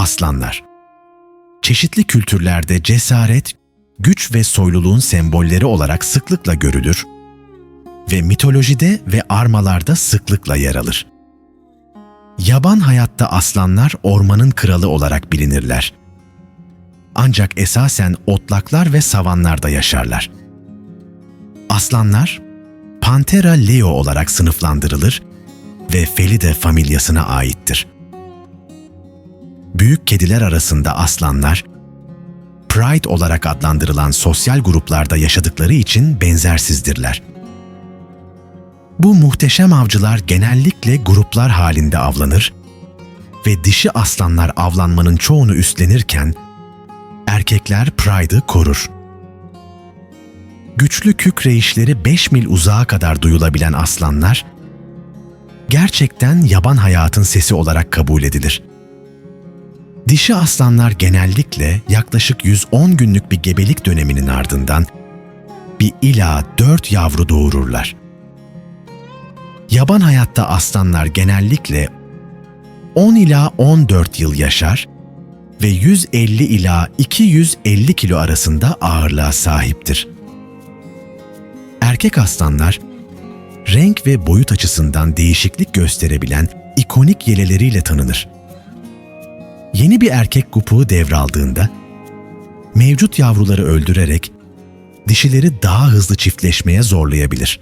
Aslanlar Çeşitli kültürlerde cesaret, güç ve soyluluğun sembolleri olarak sıklıkla görülür ve mitolojide ve armalarda sıklıkla yer alır. Yaban hayatta aslanlar ormanın kralı olarak bilinirler. Ancak esasen otlaklar ve savanlarda yaşarlar. Aslanlar, Panthera leo olarak sınıflandırılır ve Felidae familyasına aittir. Büyük kediler arasında aslanlar, Pride olarak adlandırılan sosyal gruplarda yaşadıkları için benzersizdirler. Bu muhteşem avcılar genellikle gruplar halinde avlanır ve dişi aslanlar avlanmanın çoğunu üstlenirken erkekler Pride'ı korur. Güçlü kükreyişleri 5 mil uzağa kadar duyulabilen aslanlar gerçekten yaban hayatın sesi olarak kabul edilir. Dişi aslanlar genellikle yaklaşık 110 günlük bir gebelik döneminin ardından bir ila 4 yavru doğururlar. Yaban hayatta aslanlar genellikle 10 ila 14 yıl yaşar ve 150 ila 250 kilo arasında ağırlığa sahiptir. Erkek aslanlar renk ve boyut açısından değişiklik gösterebilen ikonik yeleleriyle tanınır. Yeni bir erkek kupuğu devraldığında mevcut yavruları öldürerek dişileri daha hızlı çiftleşmeye zorlayabilir.